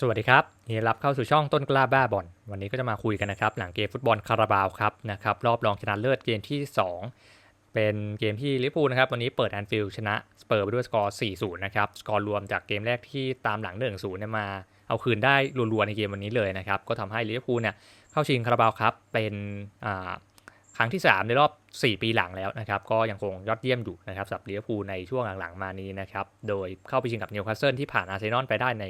สวัสดีครับยินดีรับเข้าสู่ช่องต้นกล้าบ้าบอลวันนี้ก็จะมาคุยกันนะครับ หลังเกมฟุตบอลคาราบาวครับนะครับรอบรองชนะเลิศเกมที่ 2 เป็นเกมที่ลิเวอร์พูลนะครับวันนี้เปิดแอนฟิลด์ชนะสเปอร์ไปด้วยสกอร์ 4-0 นะครับ สกอร์รวมจากเกมแรกที่ตามหลัง 1-0 เนี่ยมา เอาคืนได้รัวๆในเกมวันนี้เลยนะครับ ก็ทำให้ลิเวอร์พูลเนี่ยเข้าชิงคาราบาวครับเป็นครั้งที่ 3 ในรอบ 4 ปีหลังแล้วนะครับ ก็ยังคงยอดเยี่ยมอยู่นะครับสำหรับลิเวอร์พูลในช่วงหลังๆมานี้นะครับโดยเข้าไปชิงกับนิวคาสเซิลที่ผ่านอาร์เซนอลไปได้ใน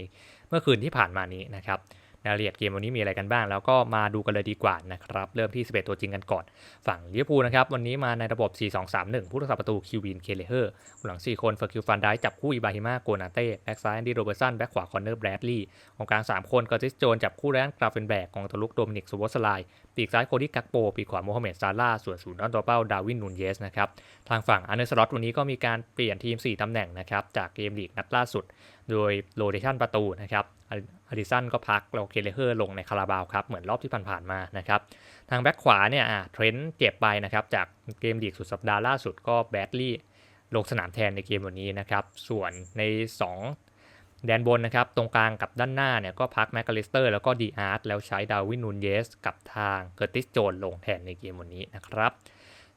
เมื่อคืนที่ผ่านมานี้นะครับ รายละเอียดเกมวันนี้มีอะไรกันบ้าง แล้วก็มาดูกันเลยดีกว่านะครับ เริ่มที่ 11 ตัวจริงกันก่อน ฝั่งลิเวอร์พูลนะครับ วันนี้มาในระบบ 4-2-3-1 ผู้รักษาประตูคิววินเคเลเฮอร์หลัง 4 คนเฟอร์คิวฟันได้จับคู่อิบาฮิมาโกนาเต้แบ็กซ้ายแอนดี้โรเบอร์สันแบ็กขวาคอนเนอร์แบรดลีย์ของกลาง 3 คนกอร์ติสโจนจับคู่แรนกราฟเฟนแบกของตัวลุกโดมินิกซูวอสไลปีกซ้ายโคดี้กักโปปีกขวาโมฮัมเหม็ดซาร่าส่วนศูนย์ด้านตัวเป้าดาวินนูนเยสนะครับทางฝั่งอันเดอร์สล็อตวันนี้ก็มีการเปลี่ยนทีม 4ตำแหน่งนะครับจากเกมลีกนัดล่าสุด โดยโรเดชันประตูนะครับ อดิสันก็พักเราเคเลเฮอร์ลงในคาราบาวครับ เหมือนรอบที่ผ่านๆมานะครับ ทางแบ็คขวาเนี่ยเทรนต์เจ็บไปนะครับ จากเกมลีกสุดสัปดาห์ล่าสุดก็แบดลี่ลงสนามแทนในเกมวันนี้นะครับ ส่วนใน 2 แดนบนนะครับ ตรงกลางกับด้านหน้าเนี่ยก็พักแมคคาลิสเตอร์แล้วก็ดีอาร์ตแล้วใช้ดาวินนูนเยส กับทางเกอร์ติสโจนลงแทนในเกมวันนี้นะครับ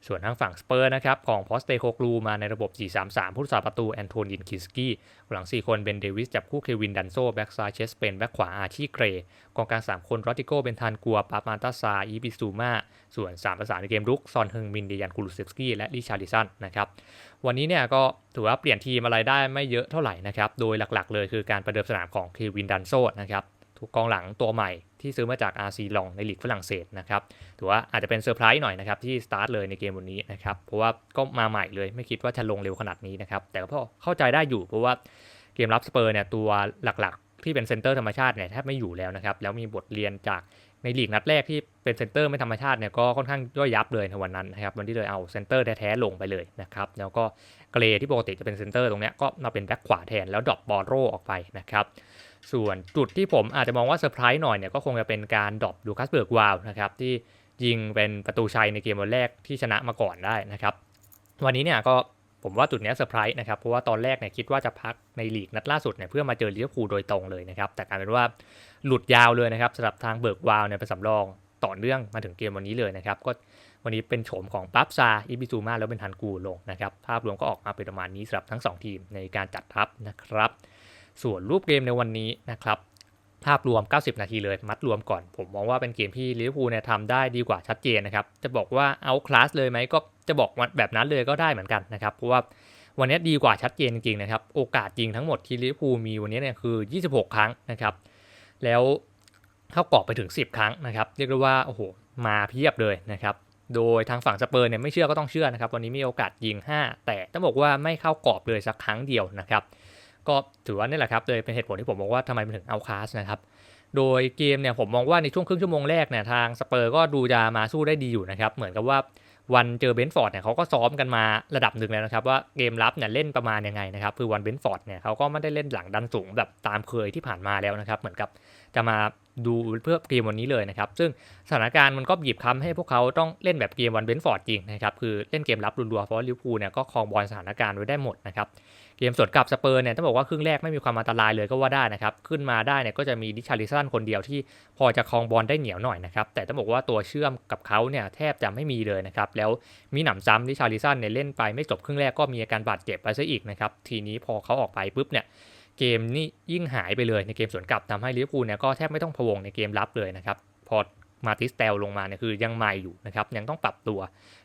ส่วนทางฝั่งสเปอร์นะครับของพอสเตโคกลูมาในระบบ 4-3-3 ผู้รักษาประตูแอนโทนินคิสกี้หลัง 4 คนเบนเดวิสจับคู่เควินดันโซแบ็กซ้ายเชสเปนแบ็กขวาอาชีเกรกองกลาง3คนรอติโกเบนทานกัวปาปานตาซาอีบิซูมาส่วน 3 ประสานในเกมรุกซอนเฮงมินเดยันคูลูเซฟสกี้และลิชาริสันนะครับวันนี้เนี่ยก็ถือว่าเปลี่ยนทีมอะไรได้ไม่เยอะเท่าไหร่นะครับโดยหลักๆ เลยคือการประเดิมสนามของเควินดันโซนะครับถูกกองหลังตัวใหม่ ที่ซื้อมาจาก RC ลองในลีกฝรั่งเศสนะครับถือว่าอาจจะเป็นเซอร์ไพรส์หน่อยนะครับที่สตาร์ทเลยในเกมวันนี้นะครับเพราะว่าก็มาใหม่เลยไม่คิดว่าจะลงเร็วขนาดนี้นะครับแต่ก็พอเข้าใจได้อยู่เพราะว่าเกมรับสเปอร์เนี่ยตัวหลักๆ ที่เป็นเซนเตอร์ธรรมชาติเนี่ยแทบไม่อยู่แล้วนะครับแล้วมีบทเรียนจากในลีกนัดแรกที่เป็นเซนเตอร์ไม่ธรรมชาติเนี่ยก็ค่อนข้างย่อยยับเลยในวันนั้นนะครับวันที่เลยเอาเซนเตอร์แท้ๆลงไปเลยนะครับแล้วก็เกรที่ปกติจะเป็นเซนเตอร์ตรงเนี้ยก็มาเป็นแบ็คขวาแทนแล้วดรอปบอลโรออกไปนะครับ ส่วนจุดที่ผมอาจจะมองว่าเซอร์ไพรส์หน่อยเนี่ยก็คงจะเป็นการดรอปลูคัสเบิร์กวาวนะครับที่ยิงเป็นประตูชัยในเกมวันแรกที่ชนะมาก่อนได้นะครับวันนี้เนี่ยก็ผมว่าจุดนี้เซอร์ไพรส์นะครับเพราะว่าตอนแรกเนี่ยคิดว่าจะพักในลีกนัดล่าสุดเนี่ยเพื่อมาเจอลิเวอร์พูลโดยตรงเลยนะครับแต่กลายเป็นว่าหลุดยาวเลยนะครับสำหรับทางเบิร์กวาวเนี่ยเป็นสำรองต่อเนื่องมาถึงเกมวันนี้เลยนะครับก็วันนี้เป็นโฉมของปั๊บซาอิบิซูมาแล้วเป็นทันกูลงนะครับภาพรวมก็ออกมาเป็นประมาณนี้สำหรับทั้ง 2 ทีมในการจัดทัพนะครับ ส่วนรูปเกมในวันนี้นะครับภาพรวม 90 นาทีเลย มัดรวมก่อน ผมมองว่าเป็นเกมที่ลิเวอร์พูลเนี่ยทำได้ดีกว่าชัดเจนนะครับ จะบอกว่าเอาคลาสเลยไหมก็จะบอกแบบนั้นเลยก็ได้เหมือนกันนะครับ เพราะว่าวันนี้ดีกว่าชัดเจนจริงๆนะครับ โอกาสจริงทั้งหมดที่ลิเวอร์พูลมีวันนี้เนี่ยคือ 26 ครั้งนะครับ แล้วเข้ากรอบไปถึง 10 ครั้งนะครับ เรียกได้ว่าโอ้โหมาเพียบเลยนะครับ โดยทางฝั่งสเปอร์เนี่ยไม่เชื่อก็ต้องเชื่อนะครับ วันนี้มีโอกาสยิง 5 แต่ต้องบอกว่าไม่เข้ากรอบเลยสักครั้งเดียวนะครับ ก็ถือว่านี่แหละครับเลยเป็นเหตุผลที่ผมบอกว่าทำไมมันถึงเอาคลาสนะครับ โดยเกมเนี่ยผมมองว่าในช่วงครึ่งชั่วโมงแรกเนี่ยทางสเปอร์ก็ดูจะมาสู้ได้ดีอยู่นะครับ เหมือนกับว่าวันเจอเบนฟอร์ดเนี่ยเขาก็ซ้อมกันมาระดับหนึ่งแล้วนะครับ ว่าเกมรับเนี่ยเล่นประมาณยังไงนะครับคือวันเบนฟอร์ดเนี่ยเขาก็ไม่ได้เล่นหลังดันสูงแบบตามเคยที่ผ่านมาแล้วนะครับ เหมือนกับจะมาดูเพื่อเกมวันนี้เลยนะครับ ซึ่งสถานการณ์มันก็บีบคั้นให้พวกเขาต้องเล่นแบบเกมวันเบนฟอร์ดจริงนะครับ คือเล่นเกมรับรัวๆเพราะลิเวอร์พูลเนี่ยก็ครองบอลสถานการณ์ไว้ได้หมดนะครับ เกมสดกับสเปอร์เนี่ยต้องบอกว่าครึ่งแรกไม่มีความอันตรายเลยก็ว่าได้นะครับ ขึ้นมาได้เนี่ยก็จะมีดิชาริสันคนเดียวที่พอจะครองบอลได้เหนียวหน่อยนะครับ แต่ต้องบอกว่าตัวเชื่อมกับเขาเนี่ยแทบจะไม่มีเลยนะครับ แล้วมีหนำซ้ำดิชาริสันเนี่ยเล่นไปไม่จบครึ่งแรกก็มีอาการบาดเจ็บไปซะอีกนะครับ ทีนี้พอเขาออกไปปุ๊บเนี่ยเกมนี่ยิ่งหายไปเลยในเกมสวนกลับทำให้ลิเวอร์พูลเนี่ยก็แทบไม่ต้องพะวงในเกมรับเลยนะครับพอมาติสเตลลงมาเนี่ยคือยังใหม่อยู่นะครับยังต้องปรับตัว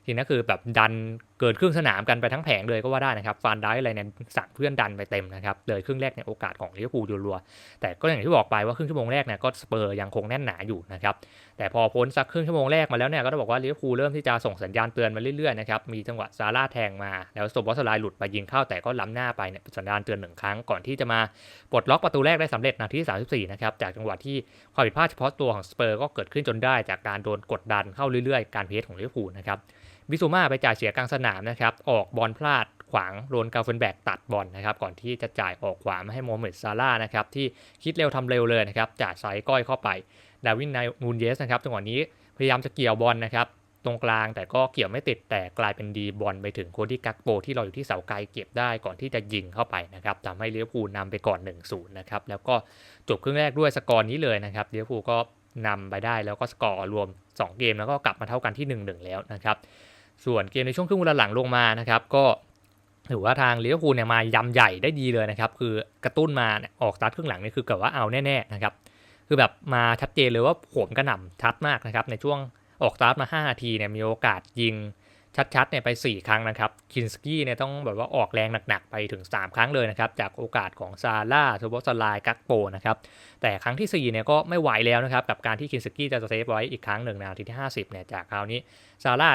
ทีนี้คือแบบดันเกิดครึ่งสนามกันไปทั้งแผงเลยก็ว่าได้นะครับฟานได้อะไรเนี่ยสั่งเพื่อนดันไปเต็มนะครับเลยครึ่งแรกเนี่ยโอกาสของลิเวอร์พูลรัวๆแต่ก็อย่างที่บอกไปว่าครึ่งชั่วโมงแรกเนี่ยก็สเปอร์ยังคงแน่นหนาอยู่นะครับแต่พอพ้นสักครึ่งชั่วโมงแรกมาแล้วเนี่ยก็ต้องบอกว่าลิเวอร์พูลเริ่มที่จะส่งสัญญาณเตือนมาเรื่อยๆนะครับมีจังหวะซาร่าแทงมาแล้วสมบอสไลหลุดไปยิงเข้าแต่ก็ล้ำหน้าไปเนี่ยสัญญาณเตือนหนึ่งครั้งก่อนที่จะมาปลดล็อกประตูแรกได้สำเร็จนาทีที่34นะครับจากจังหวะที่ความผิดพลาดเฉพาะตัวของสเปอร์ก็เกิดขึ้นจนได้จากการโดนกดดันเข้าเรื่อยๆ การเพสของลิเวอร์พูลนะครับ วิซูมาไปจ่ายเสียกลางสนามนะครับ ออกบอลพลาดขวางโรนกาเฟนแบกตัดบอลนะครับ ก่อนที่จะจ่ายออกขวามาให้โมฮัมเหม็ดซาร่านะครับ ที่คิดเร็วทำเร็วเลยนะครับจ่ายไซก้อยเข้าไป ดาวินนูนเยสนะครับจังหวะนี้พยายามจะเกี่ยวบอลนะครับตรงกลางแต่ก็เกี่ยวไม่ติดแต่กลายเป็นดีบอลไปถึงโคดี้กักโปที่เราอยู่ที่เสาไกลเก็บได้ก่อนที่จะยิงเข้าไปนะครับทำให้เลิเวอร์พูนำไปก่อน 1-0 นะครับแล้วก็จบครึ่งแรกด้วยสกอร์นี้เลยนะครับเลิเวอร์พูก็นำไปได้แล้วก็สกอร์รวม 2 เกมแล้วก็กลับมาเท่ากันที่ 1-1 แล้วนะครับ ส่วนเกมในช่วงครึ่งเวลาหลังลงมานะครับก็ถือว่าทางลิเวอร์พูลเนี่ยมายำใหญ่ได้ดีเลยนะครับ คือกระตุ้นมาออกสตาร์ทครึ่งหลังนี่คือเกิดว่าเอาแน่ๆนะครับ คือแบบมาชัดเจนเลยว่าผมกระหน่ำชัดมากนะครับ ในช่วงออกสตาร์ทมา5นาทีเนี่ยมีโอกาสยิงชัดๆเนี่ยไป 4 ครั้งนะครับ คินสกี้เนี่ยต้องแบบว่าออกแรงหนักๆ ไปถึง 3 ครั้งเลยนะครับ จากโอกาสของซาร่าโทบอสลายกักโปนะครับ แต่ครั้งที่4เนี่ยก็ไม่ไหวแล้วนะครับ กับการที่คินสกี้จะเซฟไว้อีกครั้งหนึ่งนาทีที่ 50เนี่ยจากคราวนี้ซาร่า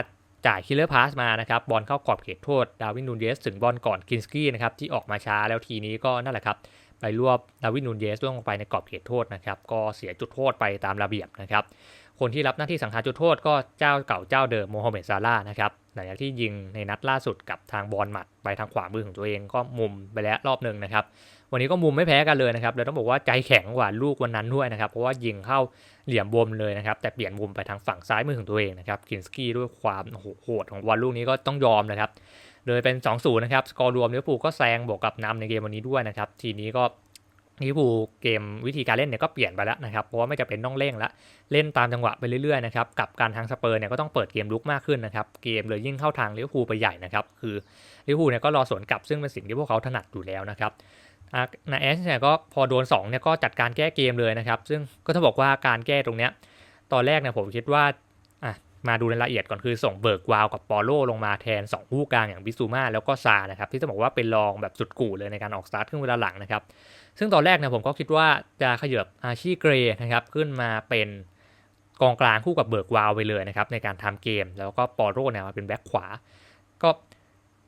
จ่ายคิลเลอร์พาสมานะครับบอลเข้ากรอบเขตโทษดาวินนูนเยสถึงบอลก่อนคินสกี้นะครับที่ออกมาช้าแล้วทีนี้ก็นั่นแหละครับไปรวบดาวินนูนเยสล่วงลงไปในกรอบเขตโทษนะครับก็เสียจุดโทษไปตามระเบียบนะครับคนที่รับหน้าที่สังหารจุดโทษก็เจ้าเก่าเจ้าเดิมโมฮัมเหม็ดซาร่านะครับหลังจากที่ยิงในนัดล่าสุดกับทางบอลหมัดไปทางขวามือของตัวเองก็มุมไปแล้วรอบหนึ่งนะครับ วันนี้ก็มุมไม่แพ้กันเลยนะครับแล้วต้องบอกว่าใจแข็งกว่าลูกวันนั้นด้วยนะครับ เพราะว่ายิงเข้าเหลี่ยมบมเลยนะครับ แต่เปลี่ยนมุมไปทางฝั่งซ้ายมือของตัวเองนะครับกินสกี้ด้วยความโหดของวันลูกนี้ก็ต้องยอมนะครับเลยเป็น 2-0 นะครับ สกอร์รวมลิเวอร์พูลก็แซงบวกกับนำในเกมวันนี้ด้วยนะครับ ทีนี้ก็ลิเวอร์พูลเกมวิธีการเล่นเนี่ยก็เปลี่ยนไปแล้วนะครับ เพราะว่าไม่จำเป็นต้องเร่งละ เล่นตามจังหวะไปเรื่อยๆนะครับ กับการทางสเปอร์เนี่ยก็ต้องเปิดเกมลุกมากขึ้นนะครับ เกมเลยยิ่งเข้าทางลิเวอร์พูลไปใหญ่นะครับ คือลิเวอร์พูลเนี่ยก็รอสวนกลับซึ่งเป็นสิ่งที่พวกเขาถนัดอยู่แล้วนะครับ นาเอสเนี่ยก็พอโดน2เนี่ยก็จัดการแก้เกมเลยนะครับ ซึ่งก็ต้องบอกว่าการแก้ตรงเนี้ยตอนแรกเนี่ยผมคิดว่าอะมาดูรายละเอียดก่อนคือส่งเบิร์กวาวกับปอโลลงมาแทน2ผู้กลางอย่างบิซูมาแล้วก็ซานะครับ ที่จะบอกว่าเป็นรองแบบสุดกู่เลยในการออกสตาร์ทครึ่งเวลาหลังนะครับ ซึ่งตอนแรกเนี่ยผมก็คิดว่าจะขยับอาชีเกรนะครับขึ้นมาเป็นกองกลางคู่กับเบิร์กวาวไปเลยนะครับในการทำเกม แล้วก็ปอโลเนี่ยมาเป็นแบ็คขวา ก็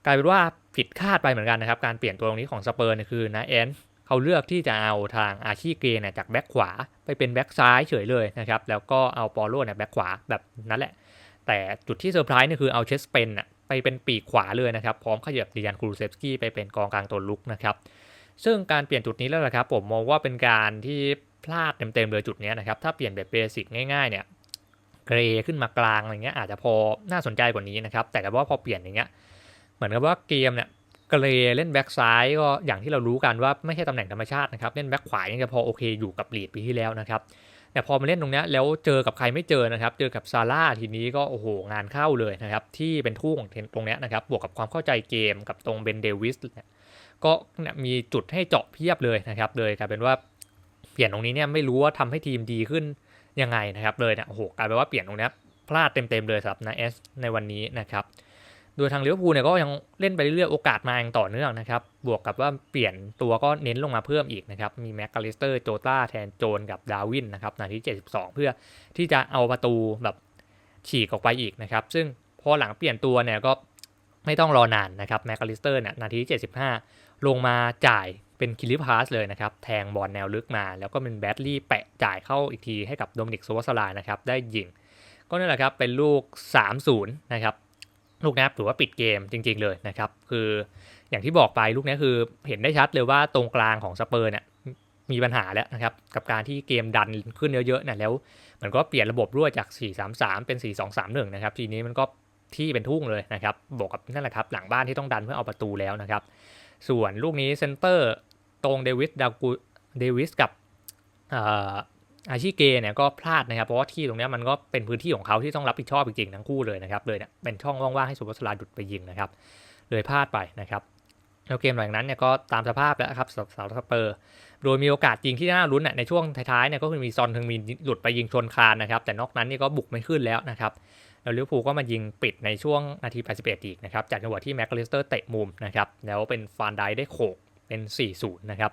กลายเป็นว่า ผิดคาดไปเหมือนกันนะครับ การเปลี่ยนตัวตรงนี้ของสเปอร์เนี่ยคือนะเอนเขาเลือกที่จะเอาทางอาชีเกเนี่ยจากแบ็คขวาไปเป็นแบ็คซ้ายเฉยเลยนะครับ แล้วก็เอาปอโลเนี่ยแบ็คขวาแบบนั้นแหละ แต่จุดที่เซอร์ไพรส์เนี่ยคือเอาเชสเปนอะไปเป็นปีกขวาเลยนะครับ พร้อมขยับดิยันคูรูเซฟสกี้ไปเป็นกองกลางตัวลุกนะครับ ซึ่งการเปลี่ยนจุดนี้แล้วละครับผมมองว่าเป็นการที่พลาดเต็มๆเลยจุดนี้นะครับ ถ้าเปลี่ยนแบบเบสิกง่ายๆเนี่ยเกรขึ้นมากลางอะไรเงี้ยอาจจะพอน่าสนใจกว่านี้นะครับ แต่ว่าพอเปลี่ยนอย่างเงี้ย มือนกับว่าเกมเนี่ยเกรเล่นแบ็กซ้ายก็อย่างที่เรารู้กันว่าไม่ใช่ตำแหน่งธรรมชาตินะครับ เล่นแบ็กขวายังจะพอโอเคอยู่กับลีดปีที่แล้วนะครับแต่พอมาเล่นตรงนี้แล้วเจอกับใครไม่เจอนะครับ เจอกับซาร่าทีนี้ก็โอ้โหงานเข้าเลยนะครับ ที่เป็นทู่งตรงนี้นะครับ บวกกับความเข้าใจเกมกับตรงเบนเดวิสเนี่ยก็มีจุดให้เจาะเพียบเลยนะครับ เลยกลายเป็นว่าเปลี่ยนตรงนี้เนี่ยไม่รู้ว่าทำให้ทีมดีขึ้นยังไงนะครับ เลยเนี่ยโอ้โหกลายเป็นว่าเปลี่ยนตรงนี้พลาดเต็มๆเลยสำหรับนาเอสในวันนี้นะครับ โดยทางลิเวอร์พูลเนี่ยก็ยังเล่นไปเรื่อยๆโอกาสมาอย่างต่อเนื่องนะครับ บวกกับว่าเปลี่ยนตัวก็เน้นลงมาเพิ่มอีกนะครับ มีแม็กกาลิสเตอร์โจตาแทนโจนกับดาวินนะครับนาที 72 เพื่อที่จะเอาประตูแบบฉีกออกไปอีกนะครับ ซึ่งพอหลังเปลี่ยนตัวเนี่ยก็ไม่ต้องรอนานนะครับแม็กกาลิสเตอร์เนี่ยนาที 75 ลงมาจ่ายเป็นคิลิพาสเลยนะครับ แทงบอลแนวลึกมา แล้วก็เป็นแบดลี่แปะจ่ายเข้าอีกทีให้กับโดมินิกโซวาสลานะครับได้ยิงก็นั่นแหละครับเป็นลูก 3-0 นะครับ ลูกนี้ถือว่าปิดเกมจริง ๆ เลยนะครับ คืออย่างที่บอกไปลูกนี้คือเห็นได้ชัดเลยว่าตรงกลางของสเปอร์เนี่ยมีปัญหาแล้วนะครับ กับการที่เกมดันขึ้นเยอะๆนี่ยแล้วมันก็เปลี่ยนระบบรั่วจาก 4-3-3 เป็น 4-2-3-1 นะครับ ทีนี้มันก็ที่เป็นทุ่งเลยนะครับบวกกับนั่นแหละครับหลังบ้านที่ต้องดันเพื่อเอาประตูแล้วนะครับ ส่วนลูกนี้เซนเตอร์ตรงเดวิสดากูเดวิสกับ อาชิเกเนี่ยก็พลาดนะครับเพราะว่าที่ตรงนี้มันก็เป็นพื้นที่ของเขาที่ต้องรับผิดชอบจริงๆทั้งคู่เลยนะครับเลยเนี่ยเป็นช่องว่างๆให้สุภาพสลาดุดไปยิงนะครับเลยพลาดไปนะครับแล้วเกมหลังนั้นเนี่ยก็ตามสภาพแล้วครับสำหรับสาวสเปอร์ โดยมีโอกาสยิงที่น่าลุ้นในช่วงท้ายๆเนี่ยก็คือมีซอนทึงมีหลุดไปยิงชนคานนะครับแต่นอกนั้นนี่ก็บุกไม่ขึ้นแล้วนะครับแล้วลิเวอร์พูลก็มายิงปิดในช่วงนาที 81 อีกนะครับจากจังหวะที่แม็กคาลิสเตอร์เตะมุมนะครับแล้วเป็นฟานไดได้โขกเป็น 4-0 นะครับ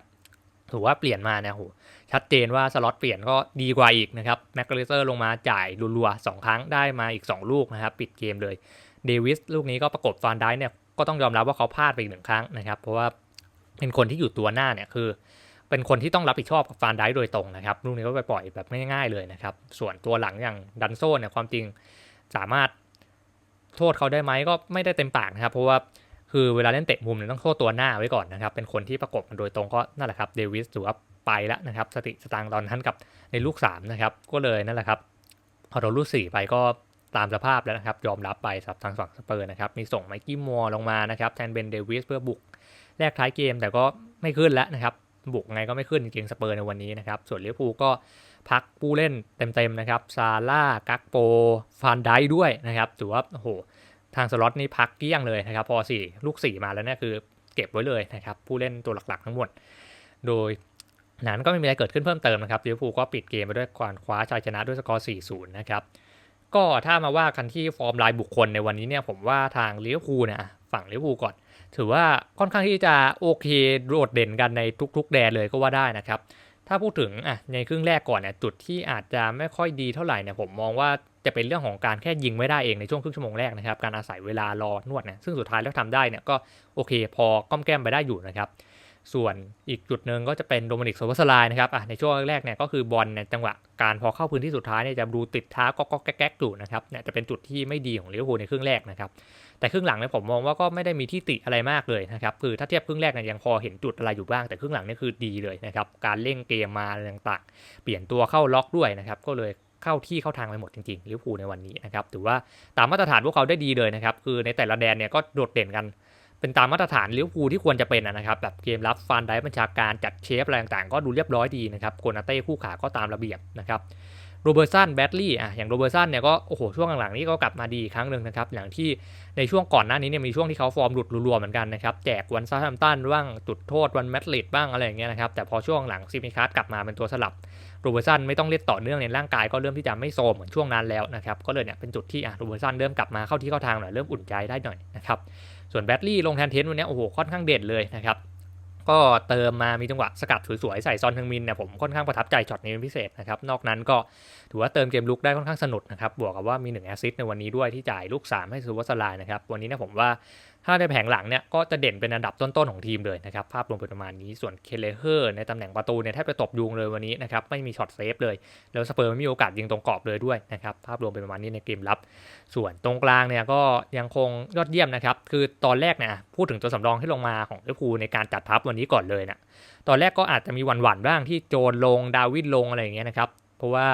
ถือว่าเปลี่ยนมาเนี่ยโหชัดเจนว่าสล็อตเปลี่ยนก็ดีกว่าอีกนะครับแม็กคาลิเตอร์ลงมาจ่ายรัวๆ2ครั้งได้มาอีก 2 ลูกนะครับ ปิดเกมเลยเดวิสลูกนี้ก็ประกบฟานได้เนี่ยก็ต้องยอมรับว่าเขาพลาดไปอีกหนึ่งครั้งนะครับ เพราะว่าเป็นคนที่อยู่ตัวหน้าเนี่ยคือ เป็นคนที่ต้องรับผิดชอบกับฟานได้โดยตรงนะครับลูกนี้ก็ไปปล่อยแบบง่ายๆเลยนะครับ ส่วนตัวหลังอย่างดันโซเนี่ยความจริงสามารถโทษเขาได้ไหมก็ไม่ได้เต็มปากนะครับ เพราะว่า คือเวลาเล่นเตะมุมเนี่ยต้องโทษตัวหน้าไว้ก่อนนะครับ เป็นคนที่ประกบมันโดยตรงก็นั่นแหละครับเดวิสถือว่าไปแล้วนะครับ สติสตางค์ตอนนั้นกับในลูก3นะครับ ก็เลยนั่นแหละครับพอเราลูก4ไปก็ตามสภาพแล้วนะครับ ยอมรับไปสับทางฝั่งสเปอร์นะครับ มีส่งไมค์กี้มัวลงมานะครับแทนเบนเดวิสเพื่อบุกแรกท้ายเกมแต่ก็ไม่ขึ้นแล้วนะครับ บุกไงก็ไม่ขึ้นจริงสเปอร์ในวันนี้นะครับ ส่วนลิเวอร์พูลก็พักผู้เล่นเต็มๆนะครับซาร่ากักโปฟานไดด้วยนะครับถือว่าโอ้โห ทางสล็อตนี่พักเกี้ยงเลยนะครับ พอสี่ลูกสี่มาแล้วเนี่ยคือเก็บไว้เลยนะครับ ผู้เล่นตัวหลักๆทั้งหมด โดยนั้นก็ไม่มีอะไรเกิดขึ้นเพิ่มเติมนะครับลิเวอร์พูลก็ปิดเกมไปด้วยการคว้าชัยชนะด้วยสกอร์4-0 นะครับ ก็ถ้ามาว่ากันที่ฟอร์มรายบุคคลในวันนี้เนี่ยผมว่าทางลิเวอร์พูลเนี่ยฝั่งลิเวอร์พูลก่อน ถือว่าค่อนข้างที่จะโอเคโดดเด่นกันในทุก ๆ แดนเลยก็ว่าได้นะครับ ถ้าพูดถึงอะในครึ่งแรกก่อนเนี่ยจุดที่อาจจะไม่ค่อยดีเท่าไหร่เนี่ยผมมองว่า จะเป็นเรื่องของการแค่ยิงไม่ได้เองในช่วงครึ่งชั่วโมงแรกนะครับ การอาศัยเวลารอนวดเนี่ยซึ่งสุดท้ายแล้วทำได้เนี่ยก็โอเค พอก้อมแก้มไปได้อยู่นะครับ ส่วนอีกจุดหนึ่งก็จะเป็นโดมินิกโซวัสไลน์นะครับอะในช่วงแรกเนี่ยก็คือบอลเนี่ยจังหวะการพอเข้าพื้นที่สุดท้ายเนี่ยจะดูติดท้าก็ก็แก๊กอยู่นะครับเนี่ยจะเป็นจุดที่ไม่ดีของลิเวอร์พูลในครึ่งแรกนะครับแต่ครึ่งหลังเนี่ยผมมองว่าก็ไม่ได้มีที่ติอะไรมากเลยนะครับคือถ้าเทียบครึ่งแรกเนี่ยยังพอเห็นจุดอะไรอยู่บ้างแต่ครึ่งหลังเนี่ยคือดีเลยนะครับการเล่นเกมมาอะไรต่างๆ เปลี่ยนตัวเข้าล็อกด้วยนะครับก็เลย เข้าที่เข้าทางไปหมดจริงๆลิเวอร์พูลในวันนี้นะครับถือว่าตามมาตรฐานพวกเขาได้ดีเลยนะครับคือในแต่ละแดนเนี่ยก็โดดเด่นกัน เป็นตามมาตรฐานลิเวอร์พูลที่ควรจะเป็นนะครับแบบเกมรับฟันได้บัญชาการจัดเชฟอะไรต่างๆก็ดูเรียบร้อยดีนะครับโกนาเต้คู่ขาก็ตามระเบียบนะครับโรเบอร์สันแบตลี่อะอย่างโรเบอร์สันเนี่ยก็โอ้โหช่วงหลังๆนี้ก็กลับมาดีครั้งหนึ่งนะครับอย่างที่ในช่วงก่อนหน้านี้เนี่ยมีช่วงที่เขาฟอร์มหลุดรัวๆเหมือนกันนะครับแจกวันซาทัมตันบ้างจุดโทษวันแมตลิดบ้างอะไรอย่างเงี้ยนะครับแต่พอช่วงหลังซิมิคัสกลับมาเป็นตัวสลับ โรเบอร์สันไม่ต้องเล่นต่อเนื่องในร่างกายก็เริ่มที่จะไม่โซมเหมือนช่วงนั้นแล้วนะครับก็เลยเนี่ยเป็นจุดที่อะโรเบอร์สันเริ่มกลับมาเข้าที่เข้าทางหน่อยเริ่มอุ่นใจได้หน่อยนะครับส่วนแบตลี่ลงแทนเทนวันนี้โอ้โหค่อนข้างเด่นเลยนะครับก็เติมมามีจังหวะสกัดสวยๆใส่ซอนทึงมินเนี่ยผมค่อนข้างประทับใจช็อตนี้เป็นพิเศษนะครับนอกนั้นก็ถือว่าเติมเกมลุกได้ค่อนข้างสนุกนะครับบวกกับว่ามี1แอสซิสต์ในวันนี้ด้วยที่จ่ายลูก 3 ให้ซูวัสลายนะครับวันนี้เนี่ยผมว่า ถ้าในแผงหลังเนี่ยก็จะเด่นเป็นอันดับต้นๆของทีมเลยนะครับ ภาพรวมเป็นประมาณนี้ส่วนเคเลเฮอร์ในตำแหน่งประตูเนี่ยแทบจะตบยุงเลยวันนี้นะครับ ไม่มีช็อตเซฟเลย แล้วสเปอร์ไม่มีโอกาสยิงตรงกรอบเลยด้วยนะครับ ภาพรวมเป็นประมาณนี้ในเกมรับ ส่วนตรงกลางเนี่ยก็ยังคงยอดเยี่ยมนะครับ คือตอนแรกเนี่ยพูดถึงตัวสำรองที่ลงมาของลิเวอร์พูลในการจัดทัพวันนี้ก่อนเลยนะตอนแรกก็อาจจะมีหวั่นๆบ้างที่โจนลงดาวิดลงอะไรอย่างเงี้ยนะครับเพราะว่า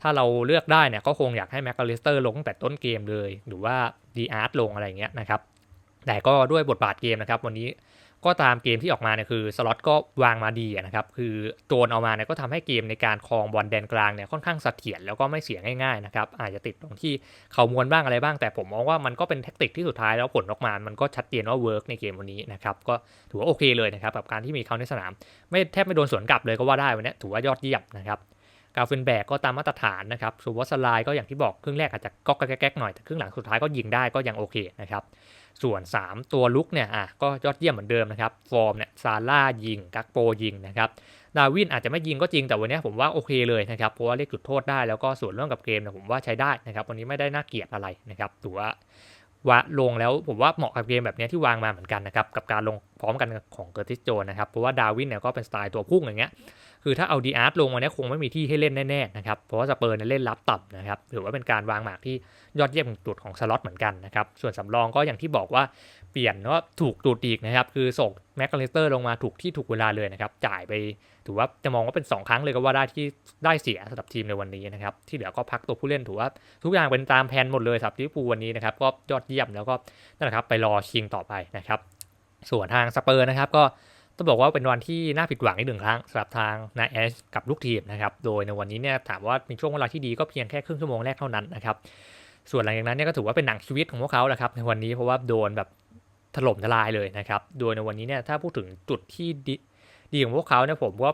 ถ้าเราเลือกได้เนี่ยก็คงอยากให้แม็กกาลิสเตอร์ลงตั้งแต่ต้นเกมเลย หรือว่าดีอาร์ตลงอะไรเงี้ยนะครับ แต่ก็ด้วยบทบาทเกมนะครับ วันนี้ก็ตามเกมที่ออกมาเนี่ยคือสล็อตก็วางมาดีนะครับ คือโจนเอามาเนี่ยก็ทำให้เกมในการครองบอลแดนกลางเนี่ยค่อนข้างเสถียรแล้วก็ไม่เสียง่ายๆนะครับ อาจจะติดตรงที่เขามวนบ้างอะไรบ้าง แต่ผมมองว่ามันก็เป็นแท็กติกที่สุดท้ายแล้วผลออกมา มันก็ชัดเจนว่าเวิร์กในเกมวันนี้นะครับ ก็ถือว่าโอเคเลยนะครับกับการที่มีเขาในสนาม ไม่แทบไม่โดนสวนกลับเลยก็ว่าได้วันนี้ถือว่ายอดเยี่ยมนะครับกาฟินแบกก็ตามมาตรฐานนะครับซูวอสไลก็อย่างที่บอกครึ่งแรกอาจจะก๊อกแก๊กๆหน่อยแต่ครึ่งหลังสุดท้ายก็ยิงได้ก็ยังโอเคนะครับ ส่วน 3 ตัวลุกเนี่ยอะก็ยอดเยี่ยมเหมือนเดิมนะครับ ฟอร์มเนี่ยซาร่ายิง กักโปยิงนะครับ ดาวินอาจจะไม่ยิงก็จริงแต่วันนี้ผมว่าโอเคเลยนะครับ เพราะว่าเรียกจุดโทษได้แล้วก็ส่วนเรื่องกับเกมเนี่ยผมว่าใช้ได้นะครับ วันนี้ไม่ได้น่าเกลียดอะไรนะครับถือว่าว่าลงแล้วผมว่าเหมาะกับเกมแบบนี้ที่วางมาเหมือนกันนะครับ กับการลงพร้อมกันของเกอร์ติสโจนะครับเพราะว่าดาวินเนี่ยก็เป็นสไตล์ตัวพุ่งอย่างเงี้ย คือถ้าเอาดีอาร์ตลงวันนี้คงไม่มีที่ให้เล่นแน่ๆนะครับเพราะว่าสเปอร์เนี่ยเล่นรับต่ำนะครับถือว่าเป็นการวางหมากที่ยอดเยี่ยมจุดของสล็อตเหมือนกันนะครับส่วนสำรองก็อย่างที่บอกว่าเปลี่ยนว่าถูกตูดอีกนะครับคือส่งแม็กคาลิสเตอร์ลงมาถูกที่ถูกเวลาเลยนะครับจ่ายไปถือว่าจะมองว่าเป็น 2 ครั้งเลยก็ว่าได้ที่ได้เสียสำหรับทีมในวันนี้นะครับที่เหลือก็พักตัวผู้เล่นถือว่าทุกอย่างเป็นตามแผนหมดเลยสำหรับลิเวอร์พูลวันนี้นะครับก็ยอดเยี่ยมแล้วก็นั่นแหละครับไปรอชิงต่อไปนะครับส่วนทางสเปอร์นะครับก็ ต้องบอกว่าเป็นวันที่น่าผิดหวังอีกหนึ่งครั้งสำหรับทางนาเอชกับลูกทีมนะครับ โดยในวันนี้เนี่ยถามว่ามีช่วงเวลาที่ดีก็เพียงแค่ครึ่งชั่วโมงแรกเท่านั้นนะครับ ส่วนหลังจากนั้นเนี่ยก็ถือว่าเป็นหนังชีวิตของพวกเขาแหละครับในวันนี้เพราะว่าโดนแบบถล่มทลายเลยนะครับ โดยในวันนี้เนี่ยถ้าพูดถึงจุดที่ดีดีของพวกเขาเนี่ยผมว่า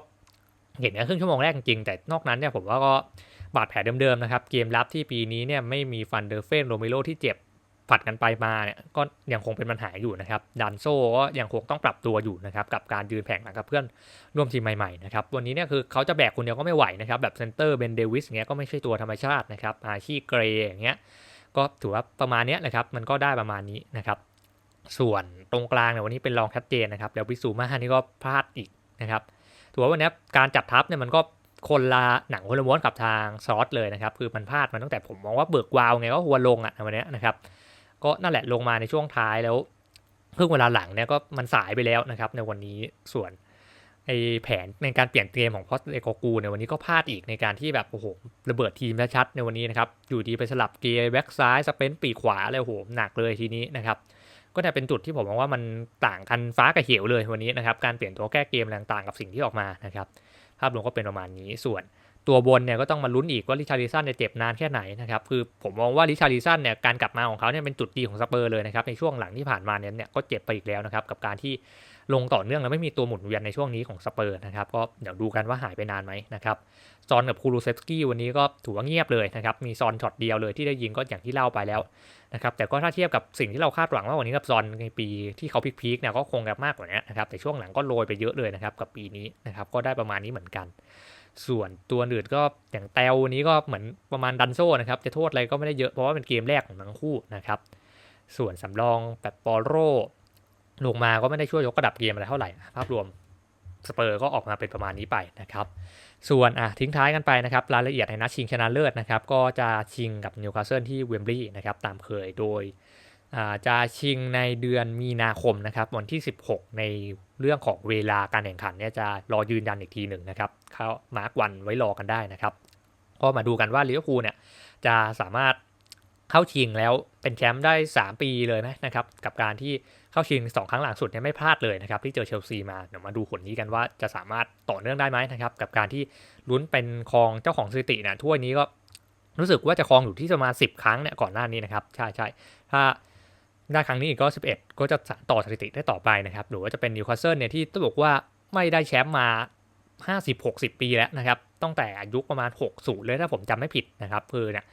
เห็นแค่ครึ่งชั่วโมงแรกจริงแต่นอกนั้นเนี่ยผมว่าก็บาดแผลเดิมๆนะครับเกมรับที่ปีนี้เนี่ยไม่มีฟันเดอร์เฟนโรเมโรที่เจ็บ ผัดกันไปมาเนี่ยก็ยังคงเป็นปัญหาอยู่นะครับดันโซ่ก็ยังคงต้องปรับตัวอยู่นะครับกับการยืนแผงหลังกับเพื่อนร่วมทีมใหม่ๆนะครับวันนี้เนี่ยคือเขาจะแบกคนเดียวก็ไม่ไหวนะครับแบบเซนเตอร์เบนเดวิสเงี้ยก็ไม่ใช่ตัวธรรมชาตินะครับอาชีเกรย์อย่างเงี้ยก็ถือว่าประมาณนี้นะครับมันก็ได้ประมาณนี้นะครับส่วนตรงกลางเนี่ยวันนี้เป็นรองชัดเจนนะครับแล้ววิสูมานี่ก็พลาดอีกนะครับถือว่าวันนี้การจัดทัพเนี่ยมันก็คนละหนังคนละม้วนกับทางซอสเลยนะครับ คือมันพลาดมาตั้งแต่ผมมองว่าเบิกวาวไงก็หัวลงอะวันนี้นะครับ ก็นั่นแหละลงมาในช่วงท้ายแล้วครึ่งเวลาหลังเนี่ยก็มันสายไปแล้วนะครับ ในวันนี้ส่วนไอแผนในการเปลี่ยนเกมของพอสเอโกกูในวันนี้ก็พลาดอีกในการที่แบบโอ้โหระเบิดทีมชัดในวันนี้นะครับอยู่ดีไปสลับเกียร์แบ็กซ้ายสเปนปีขวาเลยโอ้โหหนักเลยทีนี้นะครับก็จะเป็นจุดที่ผมมองว่ามันต่างกันฟ้ากับเหวเลยวันนี้นะครับการเปลี่ยนตัวแก้เกมต่างๆกับสิ่งที่ออกมานะครับภาพรวมก็เป็นประมาณนี้ส่วน ตัวบนเนี่ยก็ต้องมาลุ้นอีกว่าริชาริสันจะเจ็บนานแค่ไหนนะครับคือผมมองว่าริชาริสันเนี่ยการกลับมาของเขาเนี่ยเป็นจุดดีของสเปอร์เลยนะครับในช่วงหลังที่ผ่านมาเนี่ยเนี่ยก็เจ็บไปอีกแล้วนะครับกับการที่ลงต่อเนื่องแล้วไม่มีตัวหมุนเวียนในช่วงนี้ของสเปอร์นะครับก็เดี๋ยวดูกันว่าหายไปนานไหมนะครับซอนกับคูรูเซฟสกี้วันนี้ก็ถือว่าเงียบเลยนะครับมีซอนช็อตเดียวเลยที่ได้ยิงก็อย่างที่เล่าไปแล้วนะครับแต่ก็ถ้าเทียบกับสิ่งที่เราคาดหวังว่าวันนี้กับซอนในปีที่เขาพีคๆเนี่ยก็คงจะมากกว่านี้นะครับแต่ช่วงหลังก็โรยไปเยอะเลยนะครับกับปีนี้นะครับก็ได้ประมาณนี้เหมือนกัน ส่วนตัวอื่นก็อย่างแตวนี้ก็เหมือนประมาณดันโซ่นะครับ จะโทษอะไรก็ไม่ได้เยอะเพราะว่าเป็นเกมแรกของทั้งคู่นะครับ ส่วนสำรองแบบปอโรลงมาก็ไม่ได้ช่วยยกระดับเกมอะไรเท่าไหร่ ภาพรวมสเปอร์ก็ออกมาเป็นประมาณนี้ไปนะครับ ส่วนอะทิ้งท้ายกันไปนะครับรายละเอียดในนัดชิงชนะเลิศนะครับ ก็จะชิงกับนิวคาสเซิลที่เวมบลีย์นะครับตามเคยโดย จะชิงในเดือนมีนาคมนะครับวันที่ 16 ในเรื่องของเวลาการแข่งขันเนี่ยจะรอยืนยันอีกทีหนึ่งนะครับเขามาร์กวันไว้รอกันได้นะครับก็มาดูกันว่าลิเวอร์พูลเนี่ยจะสามารถเข้าชิงแล้วเป็นแชมป์ได้ 3 ปีเลยไหมนะครับกับการที่เข้าชิง 2 ครั้งหลังสุดเนี่ยไม่พลาดเลยนะครับที่เจอเชลซีมาเดี๋ยวมาดูผลนี้กันว่าจะสามารถต่อเนื่องได้ไหมนะครับกับการที่ลุ้นเป็นครองเจ้าของสถิติเนี่ยถ้วยนี้ก็รู้สึกว่าจะครองอยู่ที่ประมาณ10 ครั้งเนี่ยก่อนหน้านี้นะครับใช่ใช่ถ้า ได้ครั้งนี้อีกก็ 11 ก็จะต่อสถิติได้ต่อไปนะครับ หรือว่าจะเป็นนิวคาสเซิลเนี่ยที่ต้องบอกว่าไม่ได้แชมป์มา 50-60 ปีแล้วนะครับ ตั้งแต่อายุประมาณ 60 เลยถ้าผมจำไม่ผิดนะครับคือเนี่ย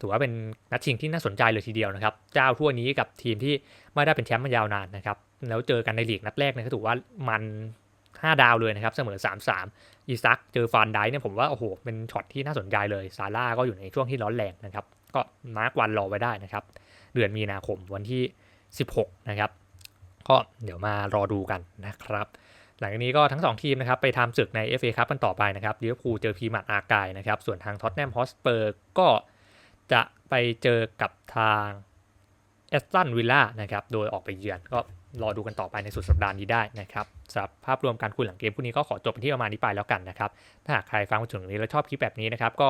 ถือว่าเป็นนัดชิงที่น่าสนใจเลยทีเดียวนะครับ เจ้าทั่วนี้กับทีมที่ไม่ได้เป็นแชมป์มายาวนานนะครับ แล้วเจอกันในลีกนัดแรกเนี่ยก็ถือว่ามัน 5 ดาวเลยนะครับ เสมอ 3-3 อีซักเจอฟานไดเนี่ยผมว่าโอ้โหเป็นช็อตที่น่าสนใจเลยซาร่าก็อยู่ในช่วงที่ร้อนแรงนะครับ ก็มาร์กวันรอไว้ได้นะครับ เดือนมีนาคมวันที่ 16 นะครับ ก็เดี๋ยวมารอดูกันนะครับ หลังจากนี้ก็ทั้ง 2 ทีมนะครับไปทำศึกใน FA คัพกันต่อไปนะครับลิเวอร์พูลเจอพีมัดอากายนะครับ ส่วนทางท็อตแนมฮอสเปอร์ก็จะไปเจอกับทางเอสตันวิลล่านะครับ โดยออกไปเยือน ก็รอดูกันต่อไปในสุดสัปดาห์นี้ได้นะครับสำหรับภาพรวมการคุยหลังเกมพวกนี้ก็ขอจบเป็นที่ประมาณนี้ไปแล้วกันนะครับ ถ้าหากใครฟังมาถึงตรงนี้แล้วชอบคลิปแบบนี้นะครับ ก็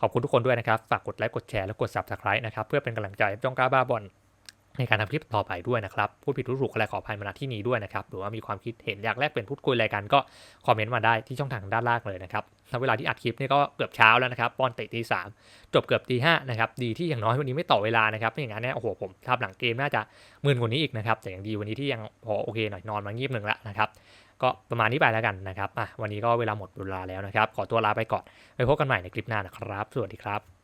ขอบคุณทุกคนด้วยนะครับ ฝากกดไลค์ กดแชร์ และกด subscribe นะครับ เพื่อเป็นกำลังใจให้จ้องกล้าบ้าบอล ในการทำคลิปต่อไปด้วยนะครับพูดผิดรู้ถูกอะไรขออภัยมาณที่นี้ด้วยนะครับหรือว่ามีความคิดเห็นอยากแลกเป็นพูดคุยอะไรกันก็คอมเมนต์มาได้ที่ช่องทางด้านล่างเลยนะครับณเวลาที่อัดคลิปนี่ก็เกือบเช้าแล้วนะครับบอลเตะตีสามจบเกือบตีห้านะครับดีที่อย่างน้อยวันนี้ไม่ต่อเวลานะครับไม่อย่างนั้นเนี่ยโอ้โหผมทำหลังเกมน่าจะมึนกว่านี้อีกนะครับแต่อย่างดีวันนี้ที่ยังพอโอเคหน่อยนอนมางีบหนึ่งล้วนะครับก็ประมาณนี้ไปแล้วกันนะครับอะวันนี้ก็เวลาหมดเวลาแล้วนะครับขอตัวลาไปก่อนไปพบกันใหม่ในคลิปหน้านะครับ สวัสดีครับ